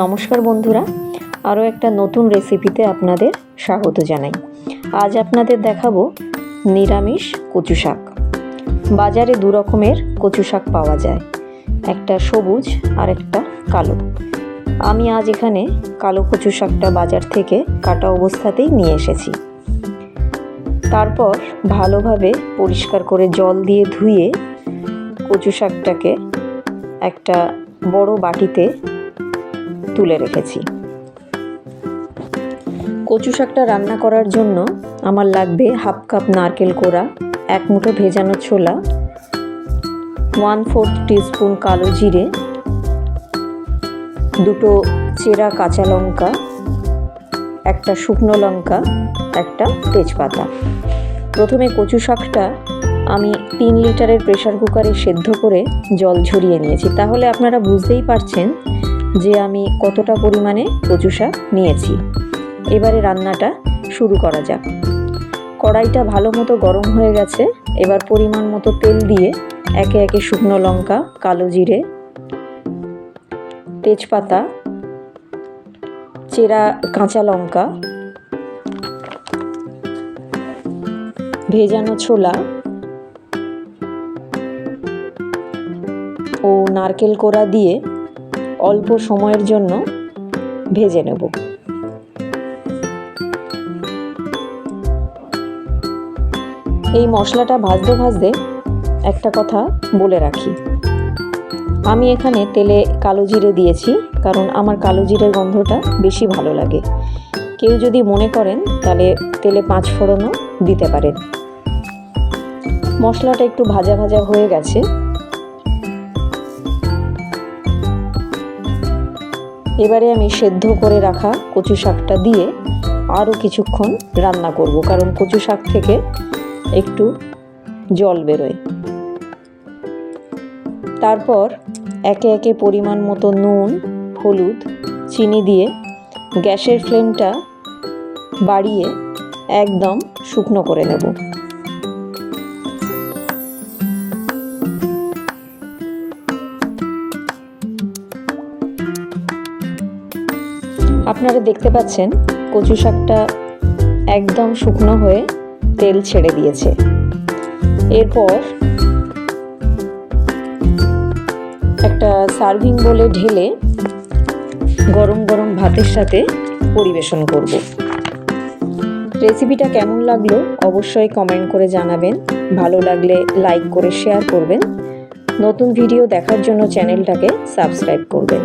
নমস্কার বন্ধুরা, আরও একটা নতুন রেসিপিতে আপনাদের স্বাগত জানাই। আজ আপনাদের দেখাবো নিরামিষ কচু শাক। বাজারে দু রকমের কচু শাক পাওয়া যায়, একটা সবুজ আর একটা কালো। আমি আজ এখানে কালো কচু শাকটা বাজার থেকে কাটা অবস্থাতেই নিয়ে এসেছি। তারপর ভালোভাবে পরিষ্কার করে জল দিয়ে ধুয়ে কচু শাকটাকে একটা বড় বাটিতে তুলে রেখেছি। কচু শাকটা রান্না করার জন্য আমার লাগবে হাফ কাপ নারকেল কোড়া, এক মুঠো ভেজানো ছোলা ওয়ান ফোর্থ টিস্পুন কালো জিরে, দুটো চেরা কাঁচা লঙ্কা, একটা শুকনো লঙ্কা, একটা তেজপাতা। প্রথমে কচু শাকটা আমি তিন লিটারের প্রেশার কুকারে সেদ্ধ করে জল ঝরিয়ে নিয়েছি। তাহলে আপনারা বুঝতেই পারছেন যে আমি কতটা পরিমাণে কচু শাক নিয়েছি। এবারে রান্নাটা শুরু করা যাক। কড়াইটা ভালো মতো গরম হয়ে গেছে, এবার পরিমাণ মতো তেল দিয়ে একে একে শুকনো লঙ্কা, কালো জিরে, তেজপাতা, চেরা কাঁচা লঙ্কা, ভেজানো ছোলা ও নারকেল কোড়া দিয়ে অল্প সময়ের জন্য ভেজে নেব। এই মশলাটা ভাজতে ভাজতে একটা কথা বলে রাখি। আমি এখানে তেলে কালো জিরে দিয়েছি, কারণ আমার কালো জিরের গন্ধটা বেশি ভালো লাগে। কেউ যদি মনে করেন, তাহলে তেলে পাঁচ ফোড়নও দিতে পারেন। মশলাটা একটু ভাজা ভাজা হয়ে গেছে। এবারে আমি সেদ্ধ করে রাখা কচু শাকটা দিয়ে আরও কিছুক্ষণ রান্না করব, কারণ কচু শাক থেকে একটু জল বেরোয়। তারপর একে একে পরিমাণ মতো নুন, হলুদ, চিনি দিয়ে গ্যাসের ফ্লেমটা বাড়িয়ে একদম শুকনো করে নেব। আপনারা দেখতে পাচ্ছেন কচু শাকটা একদম শুকনো হয়ে তেল ছেড়ে দিয়েছে। এরপর একটা সার্ভিং বলে ঢেলে গরম গরম ভাতের সাথে পরিবেশন করব। রেসিপিটা কেমন লাগল অবশ্যই কমেন্ট করে জানাবেন। ভালো লাগলে লাইক করে শেয়ার করবেন। নতুন ভিডিও দেখার জন্য চ্যানেলটাকে সাবস্ক্রাইব করবেন।